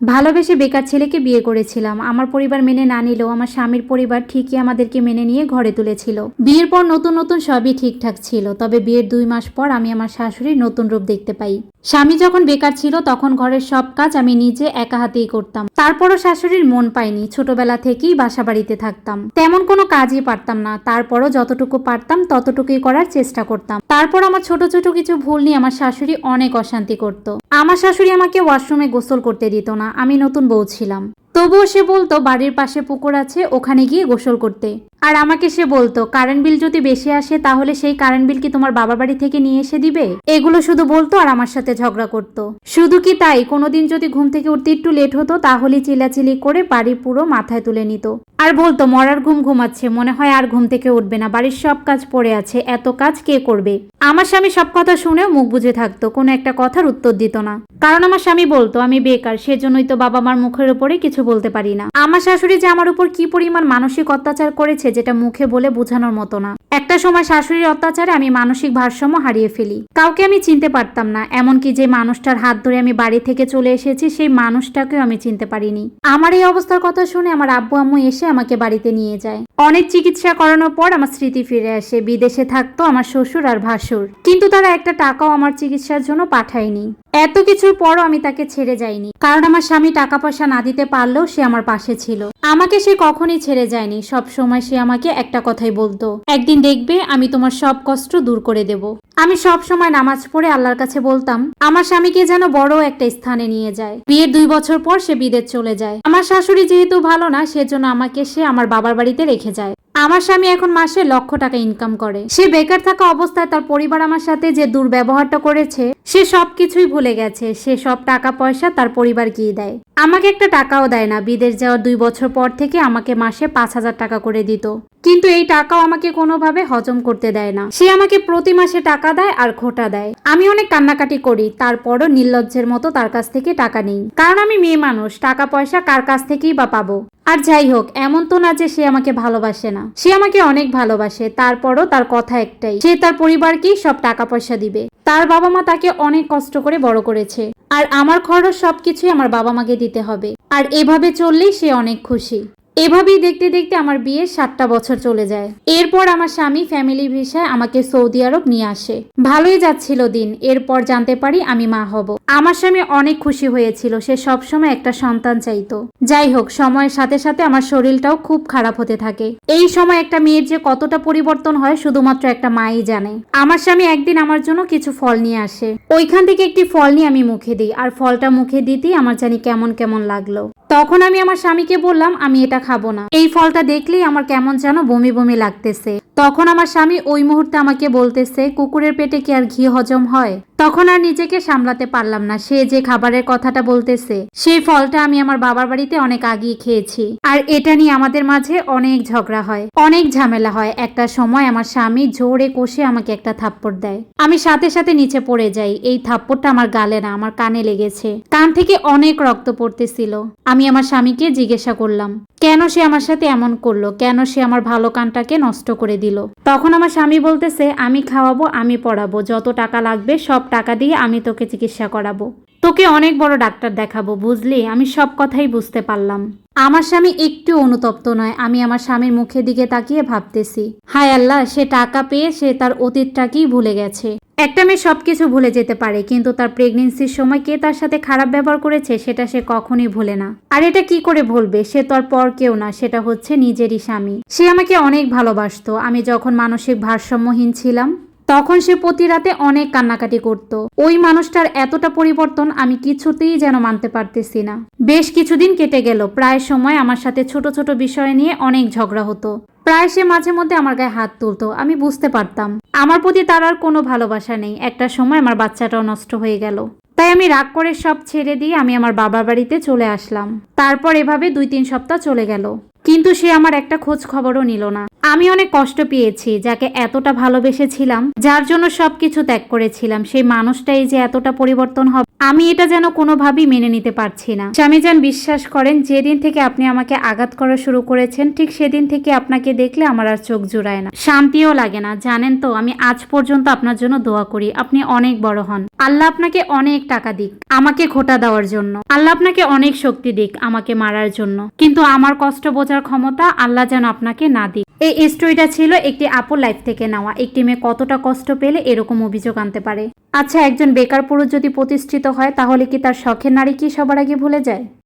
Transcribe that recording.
ভালোবেসে বেকার ছেলেকে বিয়ে করেছিলাম। আমার পরিবার মেনে না নিলেও আমার স্বামীর পরিবার ঠিকই আমাদেরকে মেনে নিয়ে ঘরে তুলেছিল। বিয়ের পর নতুন নতুন সবই ঠিকঠাক ছিল, তবে বিয়ের দুই মাস পর আমি আমার শাশুড়ির নতুন রূপ দেখতে পাই। স্বামী যখন বেকার ছিল, তখন ঘরের সব কাজ আমি নিজে একা হাতেই করতাম। তারপরও শাশুড়ির মন পাইনি, ছোটবেলা থেকেই বাসা বাড়িতে থাকতাম। তেমন কোনো কাজই পারতাম না, তারপরও যতটুকু পারতাম, ততটুকুই করার চেষ্টা করতাম। তারপর আমার ছোট ছোট কিছু ভুল নিয়ে আমার শাশুড়ি অনেক অশান্তি করত। আমার শাশুড়ি আমাকে ওয়াশরুমে গোসল করতে দিত না আমি নতুন বউ ছিলাম। তবুও সে বলতো, বাড়ির পাশে পুকুর আছে, ওখানে গিয়ে গোসল করতে। আর আমাকে সে বলতো, কারেন্ট বিল যদি বেশি আসে, তাহলে সেই কারেন্ট বিল কি তোমার বাবা বাড়ি থেকে নিয়ে এসে দিবে? এগুলো শুধু বলতো আর আমার সাথে ঝগড়া করতো। শুধু কি তাই, কোনোদিন যদি ঘুম থেকে উঠতে একটু লেট হতো তাহলে চিলাচিলি করে বাড়ি পুরো মাথায় তুলে নিত। আর বলতো, মরার ঘুম ঘুমাচ্ছে, মনে হয় আর ঘুম থেকে উঠবে না, বাড়ির সব কাজ পড়ে আছে, এত কাজ কে করবে? আমার স্বামী সব কথা শুনেও মুখ বুঝে থাকতো, কোনো একটা কথার উত্তর দিত না। কারণ আমার স্বামী বলতো, আমি বেকার, সেজন্যই তো বাবা মার মুখের উপরে কিছু বলতে পারি না। আমার শাশুড়ি যে আমার উপর কি পরিমাণ মানসিক অত্যাচার করেছে যেটা মুখে বলে বোঝানোর মতো না। একটা সময় শাশুড়ির অত্যাচারে আমি মানসিক ভারসাম্য হারিয়ে ফেলি। কাউকে আমি চিনতে পারতাম না, এমনকি যে মানুষটার হাত ধরে আমি বাড়ি থেকে চলে এসেছি, সেই মানুষটাকেও আমি চিনতে পারিনি। আমার এই অবস্থার কথা শুনে আমার আব্বু আম্মু এসে আমাকে বাড়িতে নিয়ে যায়। অনেক চিকিৎসা করানোর পর আমার স্মৃতি ফিরে আসে, বিদেশে থাকতো আমার শ্বশুর আর ভাসুর। কিন্তু তারা একটা টাকাও আমার চিকিৎসার জন্য পাঠায়নি। এত কিছুর পরও আমি তাকে ছেড়ে যাইনি, কারণ আমার স্বামী টাকা পয়সা না দিতে পারলেও সে আমার পাশে ছিল। আমাকে সে কখনই ছেড়ে যায়নি। সব সময় সে আমাকে একটা কথাই বলতো, একদিন দেখবে আমি তোমার সব কষ্ট দূর করে দেব। আমি সব সময় নামাজ পড়ে আল্লাহর কাছে বলতাম, আমার স্বামীকে যেন বড় একটা স্থানে নিয়ে যায়। বিয়ের দুই বছর পর সে বিদেশ চলে যায়। আমার শাশুড়ি যেহেতু ভালো না, সেজন্য আমাকে সে আমার বাবার বাড়িতে রেখে যায়। আমার স্বামী এখন মাসে লক্ষ টাকা ইনকাম করে। সে বেকার থাকা অবস্থায় তার পরিবার আমার সাথে যে দুর্ব্যবহারটা করেছে সে সবকিছুই ভুলে গেছে। সে সব টাকা পয়সা তার পরিবার গিয়ে দেয়। আমাকে একটা টাকাও দেয় না। বিদেশ যাওয়ার দুই বছর পর থেকে আমাকে মাসে পাঁচ হাজার টাকা করে দিত। কিন্তু এই টাকাও আমাকে কোনোভাবে হজম করতে দেয় না। সে আমাকে প্রতি মাসে টাকা দেয় আর খোটা দেয়। আমি অনেক কান্নাকাটি করি। তারপরও নির্লজ্জের মতো তার কাছ থেকে টাকা নেই। কারণ আমি মেয়ে মানুষ। টাকা পয়সা কার কাছ থেকেই বা পাবো? আর যাই হোক, এমন তো না যে সে আমাকে ভালোবাসে না। সে আমাকে অনেক ভালোবাসে। তারপরও তার কথা একটাই। সে তার পরিবারকেই সব টাকা পয়সা দিবে। তার বাবা মা তাকে অনেক কষ্ট করে বড় করেছে। আর আমার খরচ সবকিছুই আমার বাবা মাকে দিতে হবে। আর এভাবে চললেই সে অনেক খুশি। এভাবেই দেখতে দেখতে আমার বিয়ে সাতটা বছর চলে যায়। এরপর আমার স্বামী ফ্যামিলি ভিসায় আমাকে সৌদি আরব নিয়ে আসে। ভালোই যাচ্ছিল দিন, এরপর জানতে পারি আমি মা হব। আমার স্বামী অনেক খুশি হয়েছিল, সে সবসময় একটা সন্তান চাইতো। যাই হোক, সময়ের সাথে সাথে আমার শরীরটাও খুব খারাপ হতে থাকে। এই সময় একটা মেয়ের যে কতটা পরিবর্তন হয়, শুধুমাত্র একটা মাই জানে। আমার স্বামী একদিন আমার জন্য কিছু ফল নিয়ে আসে। ওইখান থেকে একটি ফল নিয়ে আমি মুখে দিই, আর ফলটা মুখে দিতেই আমার জানি কেমন কেমন লাগল। তখন আমি আমার স্বামীকে বললাম, আমি এটা খাব না। এই ফলটা দেখলেই আমার কেমন যেন বমি বমি লাগতেছে। তখন আমার স্বামী ওই মুহূর্তে আমাকে বলতেছে, কুকুরের পেটে কি আর ঘি হজম হয়? তখন আর নিজেকে সামলাতে পারলাম না। সে যে খাবারের কথাটা বলতেছে, সেই ফলটা আমি আমার বাবার বাড়িতে অনেক আগিয়ে খেয়েছি। আর এটা নিয়ে আমাদের মাঝে অনেক ঝগড়া হয়, অনেক ঝামেলা হয়। একটা সময় আমার স্বামী জোরে কষে আমাকে একটা থাপ্পড় দেয়। আমি সাথে সাথে নিচে পড়ে যাই। এই থাপ্পড়টা আমার গালে না, আমার কানে লেগেছে। কান থেকে অনেক রক্ত পড়তেছিল। আমি আমার স্বামীকে জিজ্ঞাসা করলাম কেন সে আমার সাথে এমন করল? কেন সে আমার ভালো কানটাকে নষ্ট করে দিল? তখন আমার স্বামী বলতেছে, আমি খাওয়াবো, আমি পড়াবো। যত টাকা লাগবে, সব টাকা দিয়ে আমি তোকে চিকিৎসা করাবো। তোকে অনেক বড় ডাক্তার দেখাবো, বুঝলি? আমি সব কথাই বুঝতে পারলাম। আমার স্বামী একটু অনুতপ্ত নয়। আমি আমার স্বামীর মুখের দিকে তাকিয়ে ভাবতেছি, হায় আল্লাহ, সে টাকা পেয়ে সে তার অতীতটাকেই ভুলে গেছে। একটা মেয়ে সবকিছু ভুলে যেতে পারে, কিন্তু তার প্রেগনেন্সির সময় কে তার সাথে খারাপ ব্যবহার করেছে সেটা সে কখনোই ভুলে না। আর এটা কি করে ভুলবে? সে তো আর পর কেউ না, সেটা হচ্ছে নিজেরই স্বামী। সে আমাকে অনেক ভালোবাসতো। আমি যখন মানসিক ভারসাম্যহীন ছিলাম, তখন সে প্রতি রাতে অনেক কান্নাকাটি করত। ওই মানুষটার এতটা পরিবর্তন আমি কিছুতেই যেন মানতে পারতেছি না। বেশ কিছুদিন কেটে গেল। প্রায় সময় আমার সাথে ছোট ছোট বিষয় নিয়ে অনেক ঝগড়া হতো। প্রায় সে মাঝে মধ্যে আমার গায়ে হাত তুলতো, আমি বুঝতে পারতাম। আমার প্রতি তার আর কোনো ভালোবাসা নেই। একটা সময় আমার বাচ্চাটাও নষ্ট হয়ে গেল। তাই আমি রাগ করে সব ছেড়ে দিয়ে আমি আমার বাবার বাড়িতে চলে আসলাম। তারপর এভাবে দুই তিন সপ্তাহ চলে গেল। কিন্তু সে আমার একটা খোঁজ খবরও নিল না। আমি অনেক কষ্ট পেয়েছি, যাকে এতটা ভালোবেসেছিলাম, যার জন্য সবকিছু ত্যাগ করেছিলাম। সেই মানুষটাই যে এতটা পরিবর্তন হবে আমি এটা যেন কোনোভাবেই মেনে নিতে পারছি না। স্বামী যান বিশ্বাস করেন, যেদিন থেকে আপনি আমাকে আঘাত করা শুরু করেছেন, ঠিক সেদিন থেকে আপনাকে দেখলে আমার আর চোখ জুড়ায় না। শান্তিও লাগে না, জানেন তো, আমি আজ পর্যন্ত আপনার জন্য দোয়া করি, আপনি অনেক বড় হন। আল্লাহ আপনাকে অনেক টাকা দিক, আমাকে খোটা দেওয়ার জন্য। আল্লাহ আপনাকে অনেক শক্তি দিক, আমাকে মারার জন্য। কিন্তু আমার কষ্ট বোঝার ক্ষমতা আল্লাহ যেন আপনাকে না দিক। এই স্টোরিটা ছিল একটি আপুর লাইফ থেকে নেওয়া। একটি মেয়ে কতটা কষ্ট পেলে এরকম অভিযোগ আনতে পারে? আচ্ছা একজন বেকার পুরুষ যদি প্রতিষ্ঠিত হয়, তাহলে কি তার শখের নারী কি সবার আগে ভুলে যায়?